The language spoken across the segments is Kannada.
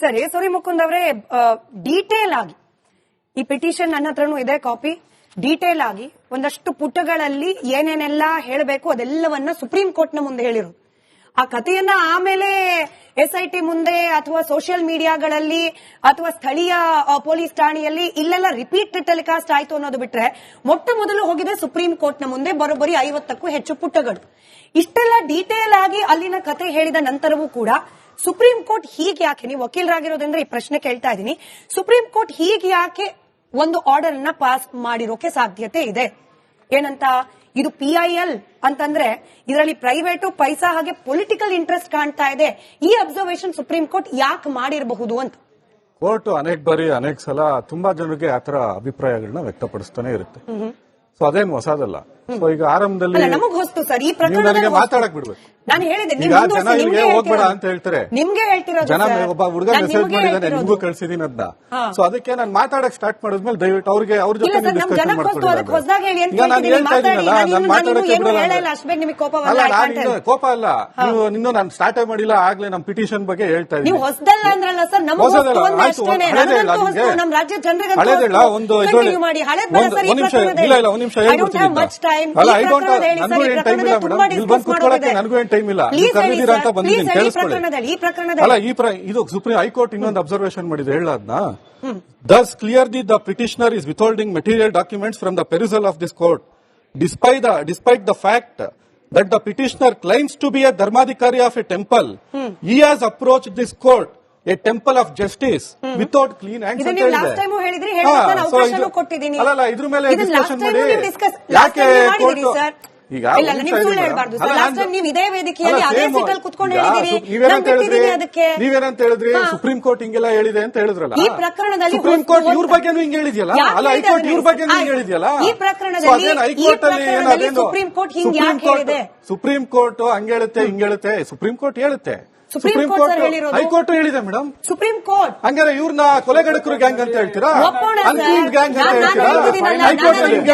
ಸರಿ ಸರಿ ಮುಕುಂದ್ ಅವರೇ ಡೀಟೇಲ್ ಆಗಿ, ಈ ಪಿಟಿಷನ್ ನನ್ನ ಹತ್ರನೂ ಇದೆ ಕಾಪಿ ಡೀಟೇಲ್ ಆಗಿ ಒಂದಷ್ಟು ಪುಟಗಳಲ್ಲಿ ಏನೇನೆಲ್ಲ ಹೇಳಬೇಕು ಅದೆಲ್ಲವನ್ನ ಸುಪ್ರೀಂ ಕೋರ್ಟ್ನ ಮುಂದೆ ಹೇಳಿರು. ಆ ಕಥೆಯನ್ನ ಆಮೇಲೆ ಎಸ್ ಐ ಟಿ ಮುಂದೆ ಅಥವಾ ಸೋಷಿಯಲ್ ಮೀಡಿಯಾಗಳಲ್ಲಿ ಅಥವಾ ಸ್ಥಳೀಯ ಪೊಲೀಸ್ ಠಾಣೆಯಲ್ಲಿ ಇಲ್ಲೆಲ್ಲ ರಿಪೀಟ್ ಟೆಲಿಕಾಸ್ಟ್ ಆಯ್ತು ಅನ್ನೋದು ಬಿಟ್ರೆ ಮೊಟ್ಟ ಮೊದಲು ಹೋಗಿದೆ ಸುಪ್ರೀಂ ಕೋರ್ಟ್ನ ಮುಂದೆ ಬರೋಬ್ಬರಿ ಐವತ್ತಕ್ಕೂ ಹೆಚ್ಚು ಪುಟಗಳು. ಇಷ್ಟೆಲ್ಲ ಡೀಟೇಲ್ ಆಗಿ ಅಲ್ಲಿನ ಕತೆ ಹೇಳಿದ ನಂತರವೂ ಕೂಡ ಸುಪ್ರೀಂ ಕೋರ್ಟ್ ಹೀಗೆ ಯಾಕೆ ನೀವು ವಕೀಲರಾಗಿರೋದ್ರಿಂದ ಈ ಪ್ರಶ್ನೆ ಕೇಳ್ತಾ ಇದ್ದೀನಿ. ಸುಪ್ರೀಂ ಕೋರ್ಟ್ ಹೀಗೆ ಯಾಕೆ ಒಂದು ಆರ್ಡರ್ ಅನ್ನ ಪಾಸ್ ಮಾಡಿರೋಕೆ ಸಾಧ್ಯತೆ ಇದೆ? ಏನಂತ? ಇದು ಪಿಐಎಲ್ ಅಂತಂದ್ರೆ ಇದರಲ್ಲಿ ಪ್ರೈವೇಟ್ ಪೈಸಾ ಹಾಗೆ ಪೊಲಿಟಿಕಲ್ ಇಂಟ್ರೆಸ್ಟ್ ಕಾಣ್ತಾ ಇದೆ. ಈ ಅಬ್ಸರ್ವೇಷನ್ ಸುಪ್ರೀಂ ಕೋರ್ಟ್ ಯಾಕೆ ಮಾಡಿರಬಹುದು ಅಂತ? ಕೋರ್ಟ್ ಅನೇಕ ಬಾರಿ ಅನೇಕ ಸಲ ತುಂಬಾ ಜನರಿಗೆ ಆತರ ಅಭಿಪ್ರಾಯಗಳನ್ನ ವ್ಯಕ್ತಪಡಿಸ್ತಾನೆ ಇರುತ್ತೆ. ಸೊ ಅದೇನು ಹೊಸದಲ್ಲ. ಸೊ ಈಗ ಆರಂಭದಲ್ಲಿ ನಮಗ್ ಹೊಸ್ತು ಸರ್. ಈ ನೀವು ಪ್ರಕರಣ ಮಾತಾಡಕ್ ಬಿಡ್ಬೇಕು. ನಾನು ಹೇಳಿದೆ ನಿಮ್ಗೆ ಹೋಗ್ಬೇಡ ಅಂತ ಹೇಳ್ತಾರೆ. ನಿಮ್ಗೆ ಹೇಳ್ತಿರೋದು ಜನ. ಒಬ್ಬ ಹುಡುಗ ಮೆಸೇಜ್ ಮಾಡಿದಾನೆ. ನಿಮ್ಗೂ ಕಳ್ಸಿದೀನಿ ಅಂತ. ಸೊ ಅದಕ್ಕೆ ನಾನು ಮಾತಾಡಕ್ ಸ್ಟಾರ್ಟ್ ಮಾಡಿದ್ಮೇಲೆ ದಯವಿಟ್ಟು ಅವ್ರಿಗೆ ಅವ್ರ ಜೊತೆ ನಮ್ ಡಿಸ್ಕಷನ್ ನಿಮಗೆ ಕೋಪ ಅಲ್ಲ ನೀವು ಇನ್ನೂ ನಾನು ಸ್ಟಾರ್ಟೇ ಮಾಡಿಲ್ಲ ಆಗ್ಲೇ ನಮ್ ಪಿಟಿಷನ್ ಬಗ್ಗೆ ಹೇಳ್ತಾ ನೀವು ಇದ್ದೀನಿ ಹೊಸದಲ್ಲ ಅಂದ್ರಲ್ಲ ಸರ್ ನಮಗ್ ಹೊಸದಲ್ಲ, ಒಂದೇ ಹಳೇದೇ ನಮ್ ಒಂದು ನಿಮಿಷ, ಇಲ್ಲ, ಇಲ್ಲ, ಒಂದ್ ನಿಮಿಷ ಅಲ್ಲ, ಈ ಹೇಳಿ ಸರ್, ಈ ಪ್ರಕರಣದಲ್ಲಿ ತುಂಬಾ ಮಾಡೋದಿದೆ. ನನಗೂ ಏನ್ ಇಲ್ಲ. ನೀವು ಕರೆದಿದ್ದೀರಾ ಅಂತ ಬಂದಿದ್ದೀನಿ, ಈ ಪ್ರಕರಣದಲ್ಲಿ, ಅಲ್ಲ ಈ ಪ್ರ ಇದು ಸುಪ್ರೀಂ ಹೈಕೋರ್ಟ್ ಇನ್ನೊಂದು ಅಬ್ಸರ್ವೇಷನ್ ಮಾಡಿದೆ ಹೇಳದ್ನ? Thus clearly the petitioner is withholding material documents from the perusal of this court despite the despite the fact that the petitioner claims to be a Dharmadhikari of a temple he has approach this court a temple of justice without clean ಅಂತ ಹೇಳಿದ್ರಿ ಇದು- ಅಲ್ಲಲ್ಲ ಇದ್ರ ಮೇಲೆ ಡಿಸ್ಕಷನ್ ಮಾಡಿ. ಯಾಕೆ. ಈಗ. ನೀವೇನಂತ ಹೇಳಿದ್ರಿ? ಸುಪ್ರೀಂ ಕೋರ್ಟ್ ಹಿಂಗೆಲ್ಲ ಹೇಳಿದೆ ಅಂತ ಹೇಳಿದ್ರಲ್ಲ. ಈ ಪ್ರಕರಣದಲ್ಲಿ ಸುಪ್ರೀಂ ಕೋರ್ಟ್ ಇವ್ರ ಬಗ್ಗೆ ಬಗ್ಗೆನೂ ಹಿಂಗೆ ಹೇಳಿದ್ಯಲ್ಲ? ಅಲ್ಲ ಹೈಕೋರ್ಟ್ ಇವ್ರ ಬಗ್ಗೆನೂ ಬಗ್ಗೆ ಹಿಂಗೆ. ಹೇಳಿದ್ಯಲ್ಲ? ಈ ಪ್ರಕರಣದಲ್ಲಿ- ಹೈಕೋರ್ಟ್ ಅಲ್ಲಿ ಏನಾದೇನು ಸುಪ್ರೀಂ ಕೋರ್ಟ್ ಹಿಂಗ್ ಸುಪ್ರೀಂ ಕೋರ್ಟ್ ಹೇಳಿದೆ? ಸುಪ್ರೀಂ ಕೋರ್ಟ್ ಹಂಗೆ ಹೇಳುತ್ತೆ ಹಿಂಗೆ ಹೇಳುತ್ತೆ. ಸುಪ್ರೀಂ ಕೋರ್ಟ್ ಹೇಳುತ್ತೆ. Supreme court. ಹೈಕೋರ್ಟ್ ಹೇಳಿದೆ ಮೇಡಮ್ ಸುಪ್ರೀಂ ಕೋರ್ಟ್ ಹಂಗಾರೆ ಇವ್ರನ್ನ ಕೊಲೆಗಡಕರು ಗ್ಯಾಂಗ್ ಅಂತ ಹೇಳ್ತೀರಾ. ಅನ್ಕ್ಲೀನ್ ಗ್ಯಾಂಗ್ ಅಂತ ಹೇಳ್ತೀರಾ? ಹೈಕೋರ್ಟ್ ಅಲ್ಲಿ ನೀವು.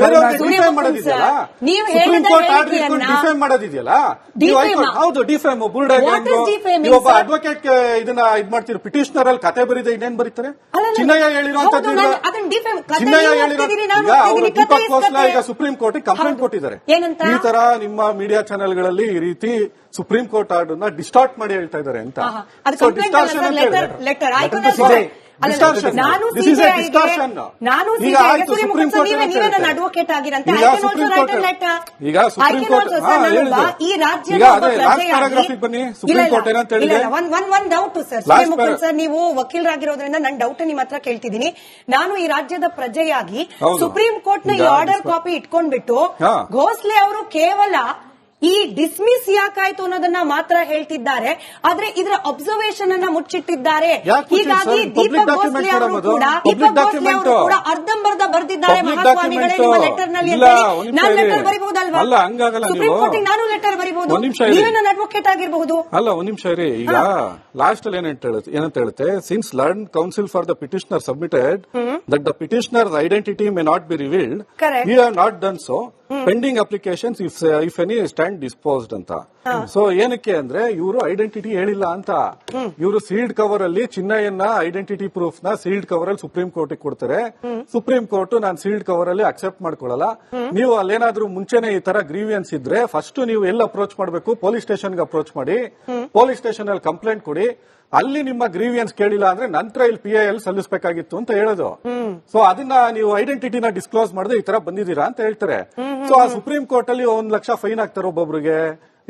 ಬೇರೆಯವ್ರಿಗೆ ಡಿಫೈಮ್ ಮಾಡೋದಿದೆಯಲ್ಲ ಸುಪ್ರೀಂ ಕೋರ್ಟ್ ಆರ್ಡರ್ ಇಟ್ಕೊಂಡು ಡಿಫೈಮ್ ಮಾಡೋದಿದೆಯಲ್ಲ? ನೀವು ಹೈಕೋರ್ಟ್ ಹೌದು ಡಿಫೈಮ್ What ಗ್ಯಾಂಗ್ ಒಬ್ಬ ಅಡ್ವೊಕೇಟ್ ಇದನ್ನ ಇದ್ ಮಾಡ್ತೀರಿ? ಪಿಟಿಷನರ್ ಅಲ್ಲಿ ಕತೆ ಬರೀದೆ ಇನ್ನೇನ್ ಬರೀತಾರೆ? ಚಿನ್ನಯ್ಯ ಹೇಳಿರುವಂತದ್ದು ಚಿನ್ನಯ್ಯ ಹೇಳಿರೋ ಈಗ ದೀಪಕ್ ಕೋಸ್ಲಾ ಈಗ ಸುಪ್ರೀಂ ಕೋರ್ಟ್ ಕಂಪ್ಲೇಂಟ್ ಕೊಟ್ಟಿದ್ದಾರೆ? ಈ ತರ ನಿಮ್ಮ ಮೀಡಿಯಾ ಈ ರೀತಿ ಸುಪ್ರೀಂ ಕೋರ್ಟ್ ಆರ್ಡರ್ನ ನ ಡಿಸ್ಟಾರ್ಟ್ ಮಾಡಿ ಹೇಳ್ತಾ ಇದ್ದಾರೆ ಅಂತ. ಈಗ ಸುಪ್ರೀಂ ಕೋರ್ಟ್. ಈ ಪ್ರಜೆಯಾಗಿ- ಬನ್ನಿ. ಸುಪ್ರೀಂ ಕೋರ್ಟ್ ಏನಂತ ಹೇಳಿದೆ ಒಂದ್ ಡೌಟ್ ಸರ್ ಸರ್ ನೀವು ವಕೀಲರಾಗಿರೋದ್ರಿಂದ ನನ್ನ ಡೌಟ್ ನಿಮ್ಮ ಹತ್ರ ಕೇಳ್ತಿದ್ದೀನಿ. ನಾನು ಈ ರಾಜ್ಯದ ಪ್ರಜೆಯಾಗಿ ಸುಪ್ರೀಂ ಕೋರ್ಟ್ನ ಈ ಆರ್ಡರ್ ಕಾಪಿ ಇಟ್ಕೊಂಡ್ಬಿಟ್ಟು. ಘೋಸ್ಲೆ ಅವರು ಕೇವಲ ಈ ಡಿಸ್ಮಿಸ್ ಯಾಕಾಯ್ತು ಅನ್ನೋದನ್ನ ಮಾತ್ರ ಹೇಳ್ತಿದ್ದಾರೆ. ಆದ್ರೆ ಇದರ ಅಬ್ಸರ್ವೇಷನ್ ಅನ್ನ ಮುಚ್ಚಿಟ್ಟಿದ್ದಾರೆ. ಹೀಗಾಗಿ ದೀಪಕ್ ಗೋಸ್ಲೆ ಅವರು. ಕೂಡ ದೀಪಕ್ ಗೋಸ್ಲೆ ಅವರು ಕೂಡ ಅರ್ಧಂಬರ್ಧ ಬರೆದಿದ್ದಾರೆ ಮಹಾಸ್ವಾಮಿಗಳೇ ನಿಮ್ಮ ಲೆಟರ್ ನಲ್ಲಿ ಇಲ್ಲ, ನಾನು ಲೆಟರ್ ಬರಿಬಹುದಲ್ವಾ? ಅಲ್ಲ, ಹಂಗಾಗಲ್ಲ ಸುಪ್ರೀಂ ನೀವು. ಕೋರ್ಟಿಗೆ ನಾನು ಲೆಟರ್ ಬರಿಬಹುದು? ಒಂದ್ ನಿಮಿಷ ಇರಿ. ನೀವೇ ನನ್ನ ಅಡ್ವೊಕೇಟ್ ಆಗಿರಬಹುದು? ಅಲ್ಲ ಒಂದ್ ನಿಮಿಷ ಇರಿ. ಈಗ ಲಾಸ್ಟ್ ಅಲ್ಲಿ ಏನಂತ ಹೇಳುತ್ತೆ ಏನಂತ ಹೇಳುತ್ತೆ? Since learned counsel for the petitioner submitted that the petitioner identity may not be revealed Correct. You have not done so pending applications if if any stand disposed ಅಂತ. ಸೊ ಏನಕ್ಕೆ ಅಂದ್ರೆ ಇವರು ಐಡೆಂಟಿಟಿ ಹೇಳಿಲ್ಲ ಅಂತ. ಇವರು ಸೀಲ್ಡ್ ಕವರ್ ಅಲ್ಲಿ ಚಿನ್ನಯ್ಯನ ಐಡೆಂಟಿಟಿ ಪ್ರೂಫ್ನ ಸೀಲ್ಡ್ ಕವರ್ ಅಲ್ಲಿ ಸುಪ್ರೀಂ ಕೋರ್ಟ್ ಕೊಡ್ತಾರೆ. ಸುಪ್ರೀಂ ಕೋರ್ಟ್ ನಾನು ಸೀಲ್ಡ್ ಕವರ್ ಅಲ್ಲಿ ಅಕ್ಸೆಪ್ಟ್ ಮಾಡ್ಕೊಳ್ಳಲ್ಲ. ನೀವು ಅಲ್ಲೇನಾದ್ರೂ ಮುಂಚೆನೆ ಈ ತರ ಗ್ರೀವಿಯನ್ಸ್ ಇದ್ರೆ ಫಸ್ಟ್ ನೀವು ಎಲ್ಲಿ ಅಪ್ರೋಚ್ ಮಾಡಬೇಕು? ಪೊಲೀಸ್ ಸ್ಟೇಷನ್ಗೆ ಅಪ್ರೋಚ್ ಮಾಡಿ. ಪೊಲೀಸ್ ಸ್ಟೇಷನ್ ಅಲ್ಲಿ ಕಂಪ್ಲೇಂಟ್ ಕೊಡಿ. ಅಲ್ಲಿ ನಿಮ್ಮ ಗ್ರೀವಿಯನ್ಸ್ ಕೇಳಿಲ್ಲ ಅಂದ್ರೆ ನಂತರ ಇಲ್ಲಿ ಪಿ ಐ ಎಲ್ ಸಲ್ಲಿಸಬೇಕಾಗಿತ್ತು ಅಂತ ಹೇಳೋದು. ಸೊ ಅದನ್ನ ನೀವು ಐಡೆಂಟಿಟಿನ ಡಿಸ್ಕ್ಲೋಸ್ ಮಾಡದೆ ಈ ತರ ಬಂದಿದ್ದೀರಾ ಅಂತ ಹೇಳ್ತಾರೆ. ಸೊ ಆ ಸುಪ್ರೀಂ ಕೋರ್ಟ್ ಅಲ್ಲಿ ಒಂದ್ ಲಕ್ಷ ಫೈನ್ ಹಾಕ್ತಾರೆ ಒಬ್ಬೊಬ್ರಿಗೆ.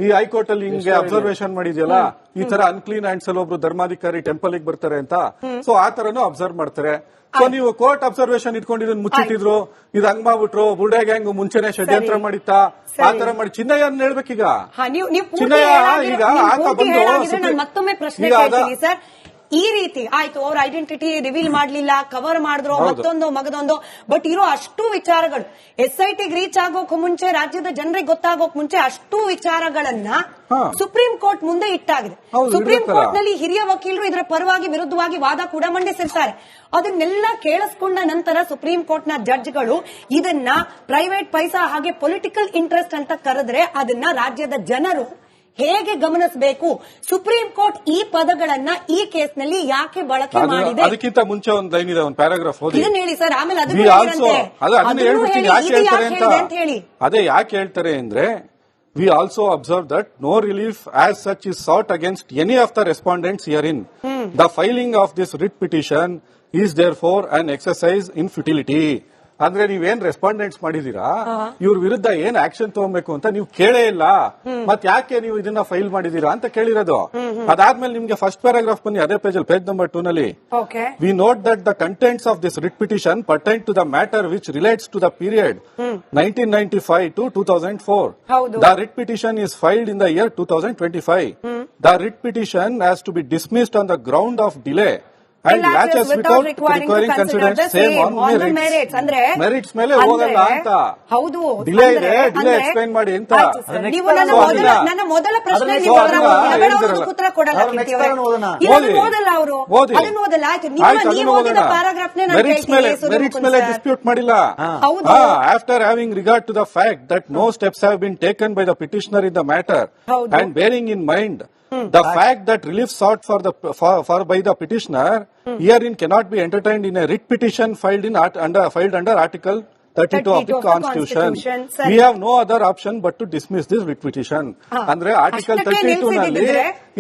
ಈ ಹೈಕೋರ್ಟ್ ಅಲ್ಲಿ ಹಿಂಗೆ ಅಬ್ಸರ್ವೇಷನ್ ಮಾಡಿದ್ಯಲ್ಲ? ಈ ತರ ಅನ್ಕ್ಲೀನ್ ಹ್ಯಾಂಡ್ಸ್ ಅಲ್ಲಿ ಒಬ್ರು ಧರ್ಮಾಧಿಕಾರಿ ಟೆಂಪಲ್ಗೆ ಬರ್ತಾರೆ ಅಂತ? ಸೊ ಆ ತರನು ಅಬ್ಸರ್ವ್ ಮಾಡ್ತಾರೆ. ಸೊ ನೀವು ಕೋರ್ಟ್ ಅಬ್ಸರ್ವೇಷನ್ ಇಟ್ಕೊಂಡು ಇದನ್ನ ಮುಚ್ಚಿಟ್ಟಿದ್ರು ಇದು ಹಂಗ್ ಮಾಡ್ಬಿಟ್ರು. ಬುಲ್ಡೆ ಗ್ಯಾಂಗ್ ಮುಂಚೆನೆ ಷಡ್ಯಂತ್ರ ಮಾಡಿತ್ತಾ? ಆ ತರ ಮಾಡಿ. ಚಿನ್ನಯ್ಯ ಅನ್ನ ಹೇಳ್ಬೇಕೀಗ? ಚಿನ್ನಯ್ಯ ಈಗ ಆತ ಬಂದು ಮತ್ತೊಮ್ಮೆ ಪ್ರಶ್ನೆ ಸರ್. ಈ ರೀತಿ ಆಯ್ತು ಅವ್ರ ಐಡೆಂಟಿಟಿ ರಿವೀಲ್ ಮಾಡ್ಲಿಲ್ಲ ಕವರ್ ಮಾಡಿದ್ರು. ಮತ್ತೊಂದು ಮಗದೊಂದು ಬಟ್ ಇರೋ ಅಷ್ಟು ವಿಚಾರಗಳು ಎಸ್ ಐ ಟಿಗೆ ರೀಚ್ ಆಗೋಕ್ ಮುಂಚೆ ರಾಜ್ಯದ ಜನರಿಗೆ ಗೊತ್ತಾಗೋಕ್ ಮುಂಚೆ ಅಷ್ಟು ವಿಚಾರಗಳನ್ನ. ಸುಪ್ರೀಂ ಕೋರ್ಟ್ ಮುಂದೆ ಇಟ್ಟಾಗಿದೆ ಸುಪ್ರೀಂ. ಕೋರ್ಟ್ನಲ್ಲಿ ಹಿರಿಯ ವಕೀಲರು ಇದರ ಪರವಾಗಿ ವಿರುದ್ಧವಾಗಿ ವಾದ ಕೂಡ ಮಂಡಿಸಿರ್ತಾರೆ ಅದನ್ನೆಲ್ಲ ಕೇಳಿಸ್ಕೊಂಡ ನಂತರ ಸುಪ್ರೀಂ ಕೋರ್ಟ್ನ ಜಡ್ಜ್ಗಳು ಇದನ್ನ ಪ್ರೈವೇಟ್ ಪೈಸಾ ಹಾಗೆ ಪೊಲಿಟಿಕಲ್ ಇಂಟ್ರೆಸ್ಟ್ ಅಂತ ಕರೆದ್ರೆ ಅದನ್ನ ರಾಜ್ಯದ ಜನರು ಹೇಗೆ ಗಮನಿಸಬೇಕು? ಸುಪ್ರೀಂ ಕೋರ್ಟ್ ಈ ಪದಗಳನ್ನ ಈ ಕೇಸ್ನಲ್ಲಿ ಯಾಕೆ ಬಳಕೆ ಮಾಡಿದೆ? ಅದಕ್ಕಿಂತ ಮುಂಚೆ ಒಂದು ಲೈನ್ ಇದೆ ಒಂದು ಪ್ಯಾರಾಗ್ರಾಫ್ ಓದಿ. ಇದನ್ನ ಹೇಳಿ ಸರ್ ಆಮೇಲೆ ಅದನ್ನ ಅದೇ ಯಾಕೆ ಹೇಳ್ತಾರೆ ಅಂದ್ರೆ we also observe that no relief as such is sought against any of the respondents in the filing of this writ petition is therefore an exercise in futility. ಅಂದ್ರೆ ನೀವೇನ್ ರೆಸ್ಪಾಂಡೆಂಟ್ಸ್ ಮಾಡಿದೀರಾ? ಇವ್ರ ವಿರುದ್ಧ ಏನ್ ಆಕ್ಷನ್ ತಗೋಬೇಕು ಅಂತ ನೀವು ಕೇಳೇ ಇಲ್ಲ. ಮತ್ ಯಾಕೆ ನೀವು ಇದನ್ನ ಫೈಲ್ ಮಾಡಿದೀರಾ ಅಂತ ಕೇಳಿರೋದು. ಅದಾದ್ಮೇಲೆ ನಿಮ್ಗೆ ಫಸ್ಟ್ ಪ್ಯಾರಾಗ್ರಾಫ್ ಬನ್ನಿ ಅದೇ ಪೇಜ್ ಪೇಜ್ ನಂಬರ್ ಟೂ ನಲ್ಲಿ. We note that the contents of this repetition petition pertain to the matter which relates to the period nineteen five to two thousand four the writ petition is filed in the year two thousand twenty five the writ petition has to be dismissed on the ground of delay and Latches latches without without requiring to requiring consider the same same on on the merits. merits. ಅಂದ್ರೆ Merits ಮೇಲೆ ಹೋಗಲ್ಲ ಅಂತ ಹೌದು ಡಿಲೇ ಇದೆ ಅಂದ್ರೆ- ಡಿಲೇ ಮಾಡಿ ಅಂತ ಆಯ್ತು ಸರ್, ಅದನ್ನ ನೀವು ನನ್ನ ಮೊದಲ ನನ್ನ ಮೊದಲ ಪ್ರಶ್ನೆ ನೀವು ಉತ್ತರ ಕೊಡಲ್ಲ. ಹೇಳಿದ್ರಲ್ಲ. ಅವ್ರು ಉತ್ತರ ಕೊಡಲ್ಲ ಅವ್ರು next ಕೀರ್ತಿ ಅವರೇ. paragraph ಓದೋಣ. ಇದನ್ನು ಓದಿ. ಓದಲ್ಲ ಅವರು ಓದಿ. ಅದನ್ನು ಓದಲ್ಲ ಆಯ್ತು ನೀವು ಆಯ್ತು, ನೀವು ಅದನ್ನು ಓದಿದ ಓದೋಣ. ಪ್ಯಾರಾಗ್ರಾಫ್ ನಾನು ಮೆರಿಟ್ಸ್ ಮೇಲೆ ಕೇಳ್ತೀನಿ ಮೆರಿಟ್ಸ್ ಮೇಲೆ ಸರ್. ಡಿಸ್ಪ್ಯೂಟ್ ಮಾಡಿಲ್ಲ ಹೌದು. After having regard to the fact that no steps have been taken by the petitioner in the matter. And bearing in Hmm. The fact that relief sought for the for, for by the petitioner hmm. herein cannot be entertained in a writ petition filed in art, under filed under Article 32 of 32 the constitution. Constitution. We have no other option but to dismiss this writ petition. ಹಾ. ಅಂದ್ರೆ ಆರ್ಟಿಕಲ್ ತರ್ಟಿ ಟೂ ನಲ್ಲಿ?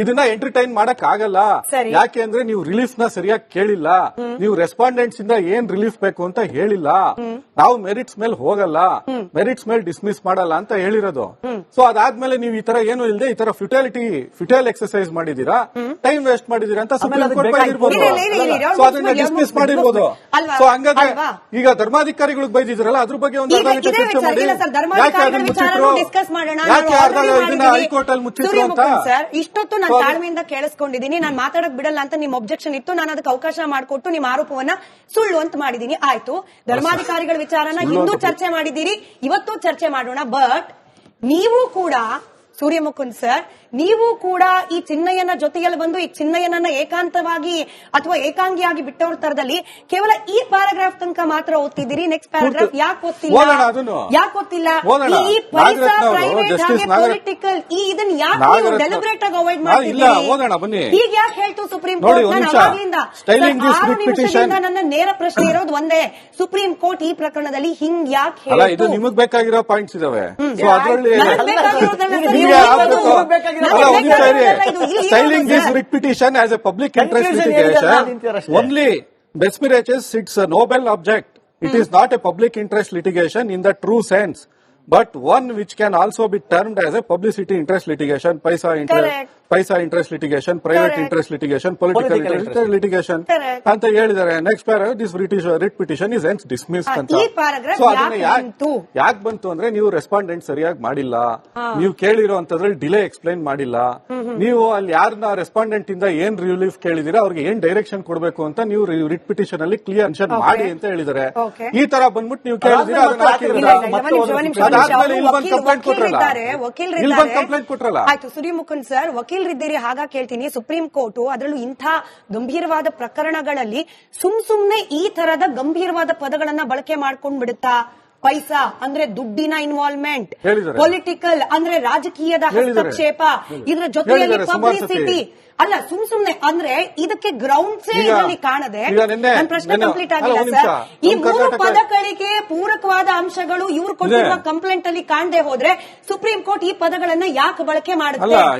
ಇದನ್ನ ಎಂಟರ್ಟೈನ್ ಮಾಡಕ್ ಆಗಲ್ಲ. ಯಾಕೆ ಅಂದ್ರೆ ನೀವು ರಿಲೀಫ್ನ ಸರಿಯಾಗಿ ಕೇಳಿಲ್ಲ ನೀವು ರೆಸ್ಪಾಂಡೆಂಟ್ಸ್ ಇಂದ ಏನ್ ರಿಲೀಫ್ ಬೇಕು ಅಂತ ಹೇಳಿಲ್ಲ ನಾವು ಮೆರಿಟ್ಸ್ ಮೇಲೆ ಹೋಗಲ್ಲ ಮೆರಿಟ್ಸ್ ಮೇಲೆ ಡಿಸ್ಮಿಸ್ ಮಾಡಲ್ಲ ಅಂತ ಹೇಳಿರೋದು ಸೊ ಅದಾದ್ಮೇಲೆ ನೀವು ಈ ತರ ಏನು ಇಲ್ಲದೆ ಈ ತರ ಫ್ಯುಟಾಲಿಟಿ ಫ್ಯುಟೈಲ್ ಎಕ್ಸರ್ಸೈಸ್ ಮಾಡಿದೀರಾ ಟೈಮ್ ವೇಸ್ಟ್ ಮಾಡಿದೀರಾ ಅಂತ ಸುಪ್ರೀಂ ಕೋರ್ಟ್ ಇಲ್ಲ, ಸೊ ಅದನ್ನ ಡಿಸ್ಮಿಸ್ ಮಾಡಿರ್ಬೋದು? ಸೊ ಅಲ್ವಾ? ಈಗ ಧರ್ಮಾಧಿಕಾರಿಗಳಿಗೆ ಬೈದಿದ್ರಲ್ಲ ಅದ್ರ ಬಗ್ಗೆ ಒಂದು ಈಗ ಅರ್ಧ ಗಂಟೆ ಚರ್ಚೆ ಮಾಡಿ. ಯಾಕೆ ಅದನ್ನ ಮುಚ್ಚಿಟ್ರು? ಯಾಕೆ ನಾನು ಅರ್ಧ ಇದನ್ನ ಹೈಕೋರ್ಟ್ ಅಲ್ಲಿ ಮುಚ್ಚಿಟ್ರು ಅಂತ? ಇಷ್ಟೊತ್ತು ನಾನು ತಾಳ್ಮೆಯಿಂದ ಕೇಳಿಸ್ಕೊಂಡಿದ್ದೀನಿ. ನಾನು ಮಾತಾಡಕ್ ಬಿಡಲ್ಲ ಅಂತ ನಿಮ್ ಒಬ್ಜೆಕ್ಷನ್ ಇತ್ತು. ನಾನು ಅದಕ್ಕೆ ಅವಕಾಶ ಮಾಡಿಕೊಟ್ಟು ನಿಮ್ಮ ಆರೋಪವನ್ನ ಸುಳ್ಳು ಅಂತ ಮಾಡಿದೀನಿ ಆಯ್ತು. ಧರ್ಮಾಧಿಕಾರಿಗಳ ವಿಚಾರನ ಇಂದು ಚರ್ಚೆ ಮಾಡಿದ್ದೀರಿ. ಇವತ್ತು ಚರ್ಚೆ ಮಾಡೋಣ. ಬಟ್ ನೀವು ಕೂಡ ಸೂರ್ಯ ಮುಕುಂದ್ ಸರ್ ನೀವು ಕೂಡ ಈ ಚಿನ್ನಯ್ಯನ ಜೊತೆಯಲ್ಲಿ ಬಂದು ಈ ಚಿನ್ನಯ್ಯನನ್ನ ಏಕಾಂತವಾಗಿ ಅಥವಾ ಏಕಾಂಗಿಯಾಗಿ ಬಿಟ್ಟವ್ರ ತರದಲ್ಲಿ ಕೇವಲ ಈ ಪ್ಯಾರಾಗ್ರಾಫ್ ತನಕ ಮಾತ್ರ ಓದ್ತಿದ್ದೀರಿ? ನೆಕ್ಸ್ಟ್ ಪ್ಯಾರಾಗ್ರಾಫ್ ಯಾಕೆ ಓದ್ತಿಲ್ಲ. ಯಾಕೆ ಓದ್ತಿಲ್ಲ? ಈ ಪರಿಸರ ಪ್ರೈವೇಟ್ ಹಾಗೆ ಪೊಲಿಟಿಕಲ್ ಈ ಇದನ್ನ ಯಾಕೆ ನೀವು ಡೆಲಿಬ್ರೇಟ್ ಆಗಿ ಅವಾಯ್ಡ್ ಮಾಡ್ತಿದ್ದೀರಿ. ಈಗ ಯಾಕೆ ಹೇಳ್ತು ಸುಪ್ರೀಂ ಕೋರ್ಟ್ ನಾನು ಅವಾಗ್ಲಿಂದ ಆರು ನಿಮಿಷದಿಂದ ನನ್ನ ನೇರ ಪ್ರಶ್ನೆ ಇರೋದು ಒಂದೇ. ಸುಪ್ರೀಂ ಕೋರ್ಟ್ ಈ ಪ್ರಕರಣದಲ್ಲಿ ಹಿಂಗ್ ಯಾಕೆ ಹೇಳ್ತು? ನಿಮಗ್ ಬೇಕಾಗಿರೋ ಪಾಯಿಂಟ್ಸ್ ಇದಾವೆ. ಅದರಲ್ಲಿ ನಿಮ್ಗೆ petition as a public interest litigation only besmirages its a noble object. It is not a public interest litigation in the true sense. But one which can also be termed as a publicity interest litigation, paisa interest, Correct. Paisa interest litigation private interest litigation political interest Correct. ಅಂತ ಹೇಳಿದ್ದಾರೆ. Next para this British writ petition is hence dismiss ಅಂತ. ಅದನ್ನ ಯಾಕ್ ಬಂತು? ಯಾಕೆ ಬಂತು ಅಂದ್ರೆ ನೀವು ರೆಸ್ಪಾಂಡೆಂಟ್ ಸರಿಯಾಗಿ ಮಾಡಿಲ್ಲ. ನೀವು ಕೇಳಿರೋ ಅಂತದ್ರಲ್ಲಿ ಡಿಲೇ ಎಕ್ಸ್ಪ್ಲೈನ್ ಮಾಡಿಲ್ಲ ನೀವು ಅಲ್ಲಿ ಯಾರನ್ನ ರೆಸ್ಪಾಂಡೆಂಟ್ ಇಂದ ಏನ್ ರಿಲೀಫ್ ಕೇಳಿದಿರಾ ಅವ್ರಿಗೆ ಏನ್ ಡೈರೆಕ್ಷನ್ ಕೊಡಬೇಕು ಅಂತ ನೀವು ರಿಟ್ ಪಿಟಿಷನ್ ಅಲ್ಲಿ ಕ್ಲಿಯರ್ ಮಾಡಿ ಅಂತ ಹೇಳಿದ್ದಾರೆ. ಈ ತರ ಬಂದ್ಬಿಟ್ಟು ನೀವು ಕೇಳಿದಿರಾ? ಇಲ್ಲ, ಬಂದು ವಕೀಲ್- ಕಂಪ್ಲೇಂಟ್ ಕೊಟ್ರಲ್ಲ. ವಕೀಲರಿದ್ದಾರೆ, ಇಲ್ಲಿ ಬಂದು ಕಂಪ್ಲೇಂಟ್ ಕೊಟ್ರಲ್ಲ. ಸರ್ ವಕೀಲರಿದ್ದೀರಿ ಹಾಗ ಕೇಳ್ತೀನಿ. ಸುಪ್ರೀಂ ಕೋರ್ಟ್ ಅದರಲ್ಲೂ ಇಂಥ ಗಂಭೀರವಾದ ಪ್ರಕರಣಗಳಲ್ಲಿ ಸುಮ್ ಸುಮ್ನೆ ಈ ತರದ ಗಂಭೀರವಾದ ಪದಗಳನ್ನ ಬಳಕೆ ಮಾಡ್ಕೊಂಡ್ ಬಿಡುತ್ತಾ? ಪೈಸಾ ಅಂದ್ರೆ ದುಡ್ಡಿನ ಇನ್ವಾಲ್ವ್ಮೆಂಟ್ ಪೊಲಿಟಿಕಲ್ ಅಂದ್ರೆ ರಾಜಕೀಯದ ಹಸ್ತಕ್ಷೇಪ ಇದ್ರ ಜೊತೆಯಲ್ಲಿ ಪಬ್ಲಿಸಿಟಿ ಅಲ್ಲ ಸುಮ್ ಸುಮ್ನೆ ಅಂದ್ರೆ ಇದಕ್ಕೆ ಗ್ರೌಂಡ್ಸ್ ಇದರಲ್ಲಿ ಕಾಣದೆ. ನನ್ನ ಪ್ರಶ್ನೆ ಕಂಪ್ಲೀಟ್ ಆಗಿಲ್ಲ ಸರ್. ಈ ಮೂರು ಪದಗಳಿಗೆ ಪೂರಕವಾದ ಅಂಶಗಳು ಇವ್ರು ಕೊಟ್ಟಿರುವ ಕಂಪ್ಲೇಂಟ್ ಅಲ್ಲಿ ಕಾಣದೆ ಹೋದ್ರೆ ಸುಪ್ರೀಂ ಕೋರ್ಟ್ ಈ ಪದಗಳನ್ನ ಯಾಕೆ ಬಳಕೆ ಮಾಡುತ್ತೆ?